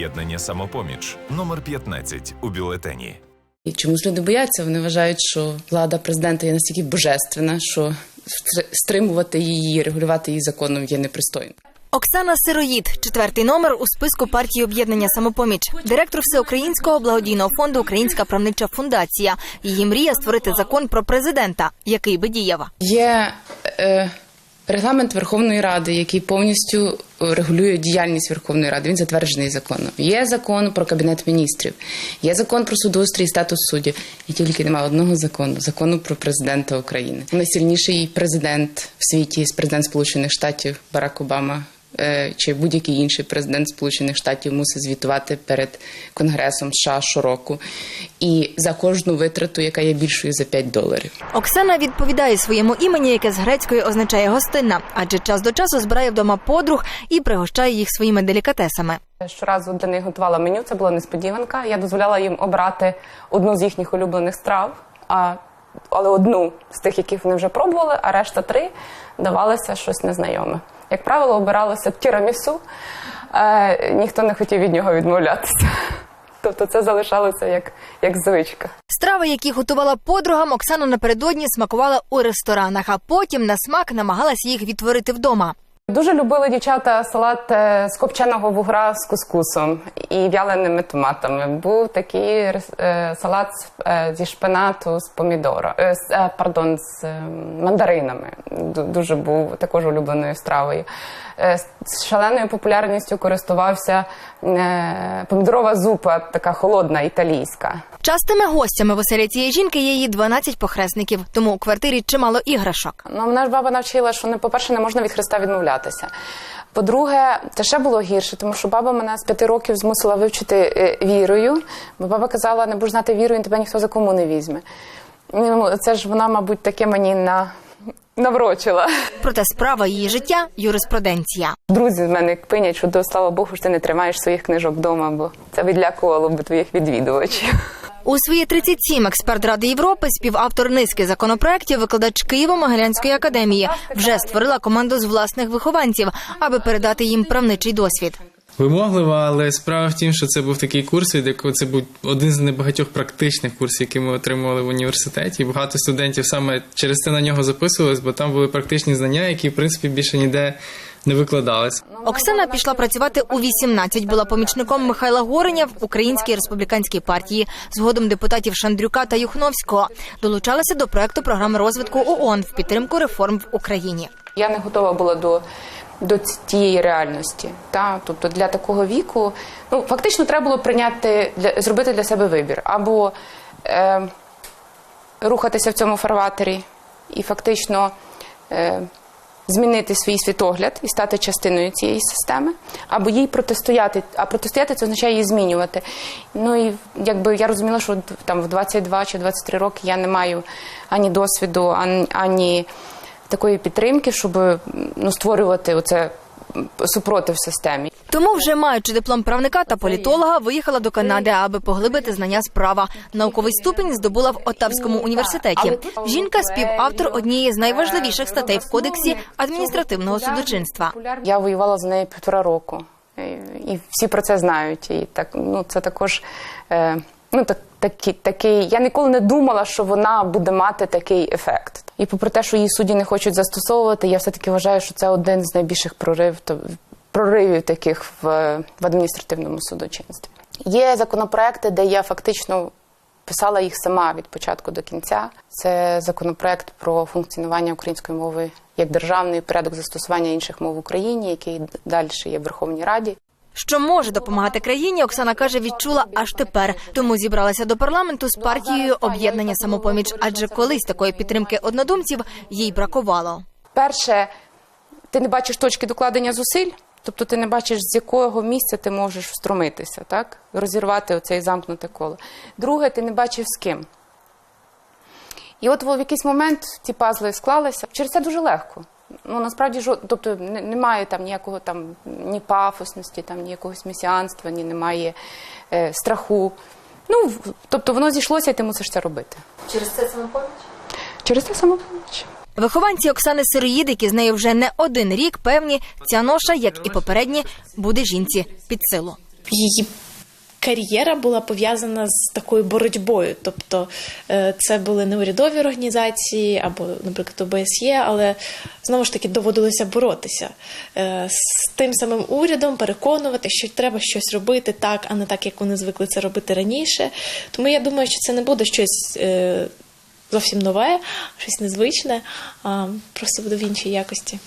Об'єднання самопоміч номер 15 у бюлетені. І чомусь люди бояться. Вони вважають, що влада президента є настільки божественна, що стримувати її, регулювати її законом є непристойно. Оксана Сироїд, четвертий номер у списку партії об'єднання самопоміч, директор всеукраїнського благодійного фонду Українська правнича фундація. Її мрія створити закон про президента, який би діяв. Є е, регламент Верховної Ради, який повністю регулює діяльність Верховної Ради. Він затверджений законом. Є закон про кабінет міністрів, є закон про судоустрій і статус суддів. І тільки немає одного закону закону про президента України. Найсильніший президент в світі президент Сполучених Штатів Барак Обама. Е, Чи будь-який інший президент Сполучених Штатів мусить звітувати перед Конгресом США щороку і за кожну витрату, яка є більшою за 5 доларів. Оксана відповідає своєму імені, яке з грецької означає гостинна, адже час до часу збирає вдома подруг і пригощає їх своїми делікатесами. Щоразу для них готувала меню, це була несподіванка. Я дозволяла їм обрати одну з їхніх улюблених страв, а, але одну з тих, яких вони вже пробували, а решта три давалося щось незнайоме. Як правило, обиралося тірамісу, е, ніхто не хотів від нього відмовлятися. Тобто це залишалося як, як звичка. Страви, які готувала подругам, Оксана напередодні смакувала у ресторанах, а потім на смак намагалася їх відтворити вдома. Дуже любили дівчата салат е, з копченого вугра з кускусом і вяленими томатами. Був такий е, салат е, зі шпинату з помідора, з, пардон, з мандаринами. Дуже був також улюбленою стравою. З шаленою популярністю користувався помідорова зупа, така холодна італійська. Частими гостями в оселі цієї жінки є її 12 похресників, тому у квартирі чимало іграшок. Ну, мене ж баба навчила, що не по-перше, не можна від Христа відмовлятися. По-друге, це ще було гірше, тому що баба мене з п'яти років змусила вивчити е, вірою. Бо баба казала, не будеш знати вірою, тебе ніхто за кому не візьме. Ну, це ж вона, мабуть, таке мені на... наврочила. Проте справа її життя юриспруденція. Друзі з мене пинять, що до слава Богу, що ти не тримаєш своїх книжок вдома, бо це відлякувало би твоїх відвідувачів. У свої 37 експерт Ради Європи, співавтор низки законопроєктів, викладач Києво-Могилянської академії, вже створила команду з власних вихованців, аби передати їм правничий досвід. Вимоглива, але справа в тім, що це був такий курс, від якого це був один з небагатьох практичних курсів, які ми отримували в університеті. Багато студентів саме через це на нього записувались, бо там були практичні знання, які в принципі більше ніде не викладались. Оксана пішла працювати у 18, була помічником Михайла Гореня в Українській республіканській партії, згодом депутатів Шандрюка та Юхновського. Долучалася до проекту програми розвитку ООН в підтримку реформ в Україні. Я не готова була до, до тієї реальності. Та? Тобто для такого віку, ну фактично треба було прийняти для зробити для себе вибір або е, рухатися в цьому фарватері і фактично е, змінити свій світогляд і стати частиною цієї системи, або їй протистояти. А протистояти це означає її змінювати. Ну і якби я розуміла, що там в 22 чи 23 роки я не маю ані досвіду, ані, такої підтримки, щоб ну, створювати оце супротив системі. Тому, вже маючи диплом правника та політолога, виїхала до Канади, аби поглибити знання справа. Науковий ступінь здобула в Отавському університеті. Жінка співавтор однієї з найважливіших статей в кодексі адміністративного судочинства. Я воювала за неї півтора року, і- і всі про це знають. І так ну це також. Е, Ну, так, такі, такий, я ніколи не думала, що вона буде мати такий ефект. І попри те, що її судді не хочуть застосовувати, я все-таки вважаю, що це один з найбільших прорив, то, проривів таких в, в адміністративному судочинстві. Є законопроекти, де я фактично писала їх сама від початку до кінця. Це законопроект про функціонування української мови як державний порядок застосування інших мов в Україні, який далі є в Верховній Раді. Що може допомагати країні, Оксана каже, відчула аж тепер. Тому зібралася до парламенту з партією об'єднання самопоміч, адже колись такої підтримки однодумців їй бракувало. Перше, ти не бачиш точки докладення зусиль, тобто ти не бачиш, з якого місця ти можеш встромитися, так? розірвати оцей замкнуте коло. Друге, ти не бачив з ким. І от в якийсь момент ці пазли склалися. Через це дуже легко. Ну насправді жо- тобто немає там ніякого там ні пафосності, там ні якогось месіанства, ні немає е, страху. Ну в- тобто воно зійшлося, і ти мусиш це робити. Через це самопоміч? Через це самопоміч. Вихованці Оксани Сироїд, які з нею вже не один рік, певні, ця ноша, як і попередні, буде жінці під силу. її кар'єра була пов'язана з такою боротьбою. Тобто е, це були не урядові організації або, наприклад, ОБСЄ, але знову ж таки доводилося боротися е, з тим самим урядом, переконувати, що треба щось робити так, а не так, як вони звикли це робити раніше. Тому я думаю, що це не буде щось. е, Зовсім нове, щось незвичне, а просто буде в іншій якості.